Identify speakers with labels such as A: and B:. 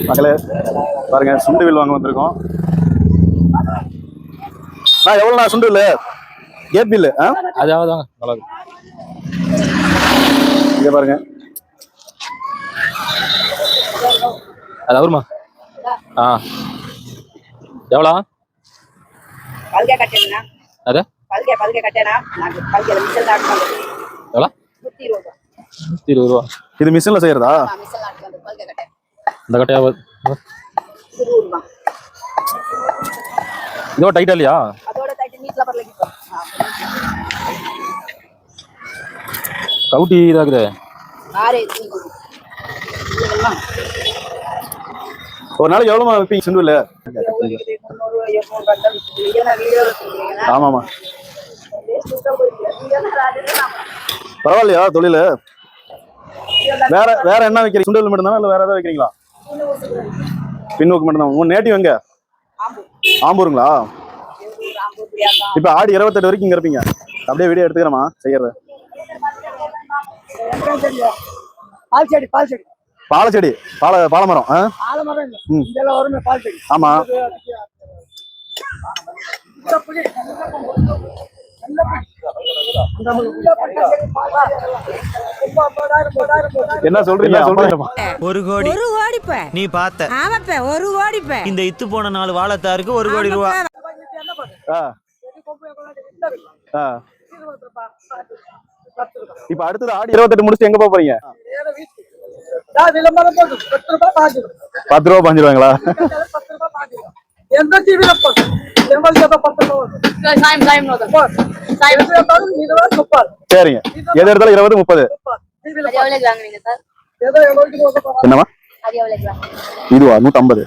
A: மக்களே பாருங்க சுண்டு வில் வாங்க வந்திருக்கோம். நான் எவ்வளோ நான் சுண்டு இல்லை கேப் பில்லு ஆ?
B: அதாவது நல்லா
A: இங்கே பாருங்க.
B: அது அவருமா? ஆ. எவ்வளோ? அது? எவ்வளோ? நூற்றி இருபது ரூபா.
A: இது மிஷினில் செய்கிறதா
B: இந்த கட்டையா இதோ டைட்டா இல்லையா கவுட்டி இதாகுது
C: ஆறு
A: ஒரு நாளைக்கு எவ்வளோமா வைப்பீங்க சுண்டு வில்
C: முந்நூறு எண்ணூறு கண்டல் வீடியோ
A: ஆமாம்மா. பரவாயில்லையா தொழில்? வேற வேற என்ன வைக்கிறீங்க? சுண்டு வில் மட்டும்தானா? இல்லை வேற ஏதாவது வைக்கிறீங்களா? பின்னோக்கு மட்டும்தான். உங்க நேட்டிவ் எங்க? ஆம்பூருங்களா? இப்போ ஆடி இருபத்தெட்டு வரைக்கும் இங்க இருப்பீங்க. அப்படியே வீடியோ எடுத்துக்கிறோமா செய்யறது.
C: பால் செடி பால் செடி
A: பாலச்செடி பால பாலமரம்
C: ஆலமரம்
A: ம். ஆமா. என்ன சொல்றீங்க? சொல்றீங்க
D: ஒரு கோடி.
E: ஒரு கோடிப்ப
D: நீ பார்த்த.
E: ஆமாப்ப ஒரு கோடிப்ப.
D: இந்த இத்து போன நாலு வாழைத்தாருக்கு ஒரு கோடி ரூபா.
A: ஆ. ஆ. இப்ப அடுத்தது ஆடி இருபத்தெட்டு முடிச்சுட்டு எங்க போறீங்க?
C: பத்து
A: ரூபா பாஞ்சு ரூபாங்களா
C: எந்த டிவியில
A: சரிங்க. எது எடுத்தாலும் இருபது முப்பது. என்னமா இதுவா நூத்தம்பது.